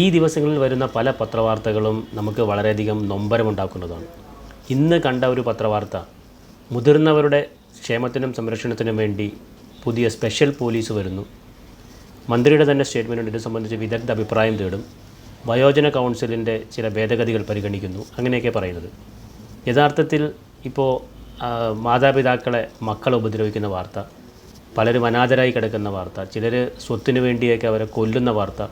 ഈ ദിവസങ്ങളിൽ വരുന്ന പല പത്രവാർത്തകളും നമുക്ക് വളരെയധികം നൊമ്പരമുണ്ടാക്കുന്നതാണ്. ഇന്ന് കണ്ട ഒരു പത്രവാർത്ത മുതിർന്നവരുടെ ക്ഷേമത്തിനും സംരക്ഷണത്തിനും വേണ്ടി പുതിയ സ്പെഷ്യൽ പോലീസ് വരുന്നു. മന്ത്രിയുടെ തന്നെ സ്റ്റേറ്റ്മെന്റ് ഇത് സംബന്ധിച്ച് വിദഗ്ധ അഭിപ്രായം തേടും. വയോജന കൗൺസിലിന്റെ ചില ഭേദഗതികൾ പരിഗണിക്കുന്നു അങ്ങനെയൊക്കെ പറയുന്നത്. യഥാർത്ഥത്തിൽ ഇപ്പോൾ മാതാപിതാക്കളെ മക്കളെ ഉപദ്രവിക്കുന്ന വാർത്ത പലരും അനാഥരായി കിടക്കുന്ന വാർത്ത ചിലർ സ്വത്തിനു വേണ്ടിയൊക്കെ അവരെ കൊല്ലുന്ന വാർത്ത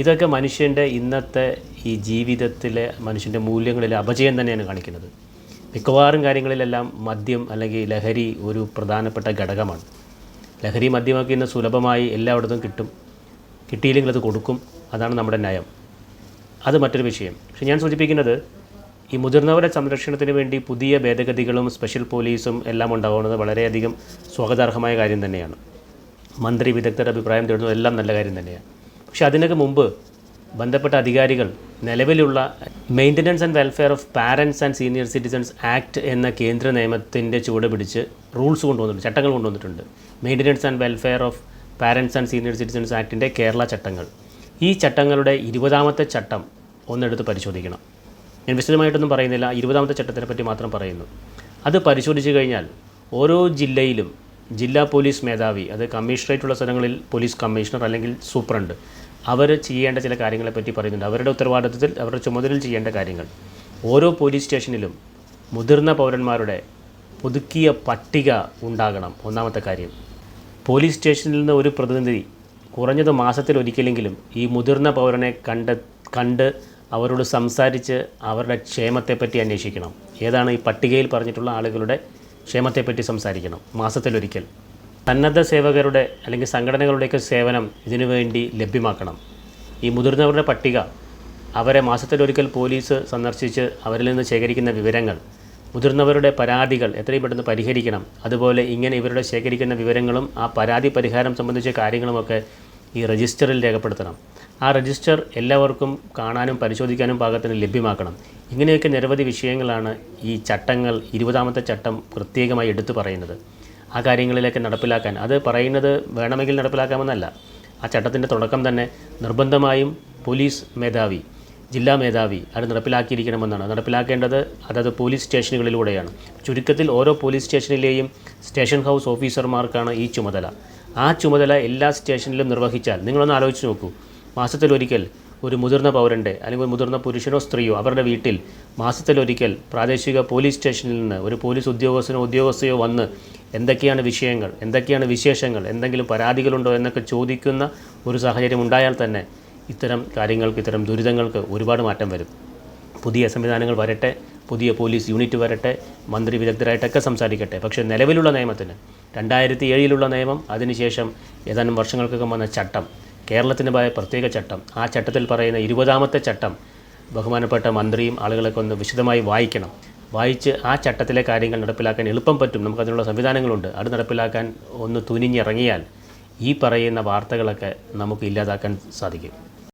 ഇതൊക്കെ മനുഷ്യന്റെ ഇന്നത്തെ ഈ ജീവിതത്തിലെ മനുഷ്യന്റെ മൂല്യങ്ങളിലെ അപജയം തന്നെയാണ് കാണിക്കുന്നത്. മിക്കവാറും കാര്യങ്ങളിലെല്ലാം മദ്യം അല്ലെങ്കിൽ ലഹരി ഒരു പ്രധാനപ്പെട്ട ഘടകമാണ്. ലഹരി മദ്യമൊക്കെ ഇന്ന് സുലഭമായി എല്ലായിടത്തും കിട്ടും. കിട്ടിയില്ലെങ്കിൽ അത് കൊടുക്കും. അതാണ് നമ്മുടെ നയം. അത് മറ്റൊരു വിഷയം. പക്ഷേ ഞാൻ സൂചിപ്പിക്കുന്നത് ഈ മുതിർന്നവരുടെ സംരക്ഷണത്തിന് വേണ്ടി പുതിയ ഭേദഗതികളും സ്പെഷ്യൽ പോലീസും എല്ലാം ഉണ്ടാകുന്നത് വളരെയധികം സ്വാഗതാർഹമായ കാര്യം തന്നെയാണ്. മന്ത്രി വിദഗ്ധരുടെ അഭിപ്രായം തേടുന്നത് എല്ലാം നല്ല കാര്യം തന്നെയാണ്. പക്ഷെ അതിനൊക്കെ മുമ്പ് ബന്ധപ്പെട്ട അധികാരികൾ നിലവിലുള്ള maintenance and welfare of parents and senior citizens act എന്ന കേന്ദ്ര നിയമത്തിന്റെ ചുവട് പിടിച്ച് റൂൾസ് കൊണ്ടുവന്നിട്ടുണ്ട് ചട്ടങ്ങൾ കൊണ്ടുവന്നിട്ടുണ്ട്. Maintenance and welfare of parents and senior citizens ആക്ടിന്റെ Kerala ചട്ടങ്ങൾ. ഈ ചട്ടങ്ങളുടെ ഇരുപതാമത്തെ ചട്ടം ഒന്നെടുത്ത് പരിശോധിക്കണം. ഞാൻ വിശദമായിട്ടൊന്നും പറയുന്നില്ല ഇരുപതാമത്തെ ചട്ടത്തിനെ പറ്റി മാത്രം പറയുന്നു. അത് പരിശോധിച്ച് കഴിഞ്ഞാൽ ഓരോ ജില്ലയിലും ജില്ലാ പോലീസ് മേധാവി അത് കമ്മീഷണറേറ്റുള്ള സ്ഥലങ്ങളിൽ പോലീസ് കമ്മീഷണർ അല്ലെങ്കിൽ സൂപ്രണ്ട് അവർ ചെയ്യേണ്ട ചില കാര്യങ്ങളെപ്പറ്റി പറയുന്നുണ്ട്. അവരുടെ ഉത്തരവാദിത്വത്തിൽ അവരുടെ ചുമതലയിൽ ചെയ്യേണ്ട കാര്യങ്ങൾ. ഓരോ പോലീസ് സ്റ്റേഷനിലും മുതിർന്ന പൗരന്മാരുടെ പുതുക്കിയ പട്ടിക ഉണ്ടാകണം. ഒന്നാമത്തെ കാര്യം പോലീസ് സ്റ്റേഷനിൽ നിന്ന് ഒരു പ്രതിനിധി കുറഞ്ഞത് മാസത്തിൽ ഒരിക്കലെങ്കിലും ഈ മുതിർന്ന പൗരനെ കണ്ട കണ്ട് അവരോട് സംസാരിച്ച് അവരുടെ ക്ഷേമത്തെപ്പറ്റി അന്വേഷിക്കണം. ഏതാണ് ഈ പട്ടികയിൽ പറഞ്ഞിട്ടുള്ള ആളുകളുടെ ക്ഷേമത്തെപ്പറ്റി സംസാരിക്കണം. മാസത്തിലൊരിക്കൽ. സന്നദ്ധ സേവകരുടെ അല്ലെങ്കിൽ സംഘടനകളുടെയൊക്കെ സേവനം ഇതിനുവേണ്ടി ലഭ്യമാക്കണം. ഈ മുതിർന്നവരുടെ പട്ടിക അവരെ മാസത്തിലൊരിക്കൽ പോലീസ് സന്ദർശിച്ച് അവരിൽ നിന്ന് ശേഖരിക്കുന്ന വിവരങ്ങൾ മുതിർന്നവരുടെ പരാതികൾ എത്രയും പെട്ടെന്ന് പരിഹരിക്കണം. അതുപോലെ ഇങ്ങനെ ഇവരുടെ ശേഖരിക്കുന്ന വിവരങ്ങളും ആ പരാതി പരിഹാരം സംബന്ധിച്ച കാര്യങ്ങളുമൊക്കെ ഈ രജിസ്റ്ററിൽ രേഖപ്പെടുത്തണം. ആ രജിസ്റ്റർ എല്ലാവർക്കും കാണാനും പരിശോധിക്കാനും പാകത്തിന് ലഭ്യമാക്കണം. ഇങ്ങനെയൊക്കെ നിരവധി വിഷയങ്ങളാണ് ഈ ചട്ടങ്ങൾ ഇരുപതാമത്തെ ചട്ടം പ്രത്യേകമായി എടുത്തു പറയുന്നത്. ആ കാര്യങ്ങളിലേക്ക് നടപ്പിലാക്കാൻ. അത് പറയുന്നത് വേണമെങ്കിൽ നടപ്പിലാക്കാമെന്നല്ല. ആ ചട്ടത്തിന്റെ തുടക്കം തന്നെ നിർബന്ധമായും പോലീസ് മേധാവി ജില്ലാ മേധാവി അത് നടപ്പിലാക്കിയിരിക്കണമെന്നാണ്. നടപ്പിലാക്കേണ്ടത് അതത് പോലീസ് സ്റ്റേഷനുകളിലൂടെയാണ്. ചുരുക്കത്തിൽ ഓരോ പോലീസ് സ്റ്റേഷനിലെയും സ്റ്റേഷൻ ഹൗസ് ഓഫീസർമാർക്കാണ് ഈ ചുമതല. ആ ചുമതല എല്ലാ സ്റ്റേഷനിലും നിർവഹിച്ചാൽ നിങ്ങളൊന്ന് ആലോചിച്ച് നോക്കൂ. മാസത്തിലൊരിക്കൽ ഒരു മുതിർന്ന പൗരന്റെ അല്ലെങ്കിൽ ഒരു മുതിർന്ന പുരുഷനോ സ്ത്രീയോ അവരുടെ വീട്ടിൽ മാസത്തിലൊരിക്കൽ പ്രാദേശിക പോലീസ് സ്റ്റേഷനിൽ നിന്ന് ഒരു പോലീസ് ഉദ്യോഗസ്ഥനോ ഉദ്യോഗസ്ഥയോ വന്ന് എന്തൊക്കെയാണ് വിഷയങ്ങൾ എന്തൊക്കെയാണ് വിശേഷങ്ങൾ എന്തെങ്കിലും പരാതികളുണ്ടോ എന്നൊക്കെ ചോദിക്കുന്ന ഒരു സാഹചര്യം ഉണ്ടായാൽ തന്നെ ഇത്തരം കാര്യങ്ങൾക്ക് ഇത്തരം ദുരിതങ്ങൾക്ക് ഒരുപാട് മാറ്റം വരും. പുതിയ സംവിധാനങ്ങൾ വരട്ടെ പുതിയ പോലീസ് യൂണിറ്റ് വരട്ടെ മന്ത്രി വിദഗ്ധരായിട്ടൊക്കെ സംസാരിക്കട്ടെ. പക്ഷേ നിലവിലുള്ള നിയമത്തിന് രണ്ടായിരത്തി ഏഴിലുള്ള നിയമം അതിനുശേഷം ഏതാനും വർഷങ്ങൾക്കൊക്കെ വന്ന ചട്ടം കേരളത്തിന്റെതായ പ്രത്യേക ചട്ടം. ആ ചട്ടത്തിൽ പറയുന്ന ഇരുപതാമത്തെ ചട്ടം ബഹുമാനപ്പെട്ട മന്ത്രിയും ആളുകളൊക്കെ ഒന്ന് വിശദമായി വായിക്കണം. വായിച്ച് ആ ചട്ടത്തിലെ കാര്യങ്ങൾ നടപ്പിലാക്കാൻ എളുപ്പം പറ്റും. നമുക്കതിനുള്ള സംവിധാനങ്ങളുണ്ട്. അത് നടപ്പിലാക്കാൻ ഒന്ന് തുനിഞ്ഞിറങ്ങിയാൽ ഈ പറയുന്ന വാർത്തകളൊക്കെ നമുക്ക് ഇല്ലാതാക്കാൻ സാധിക്കും.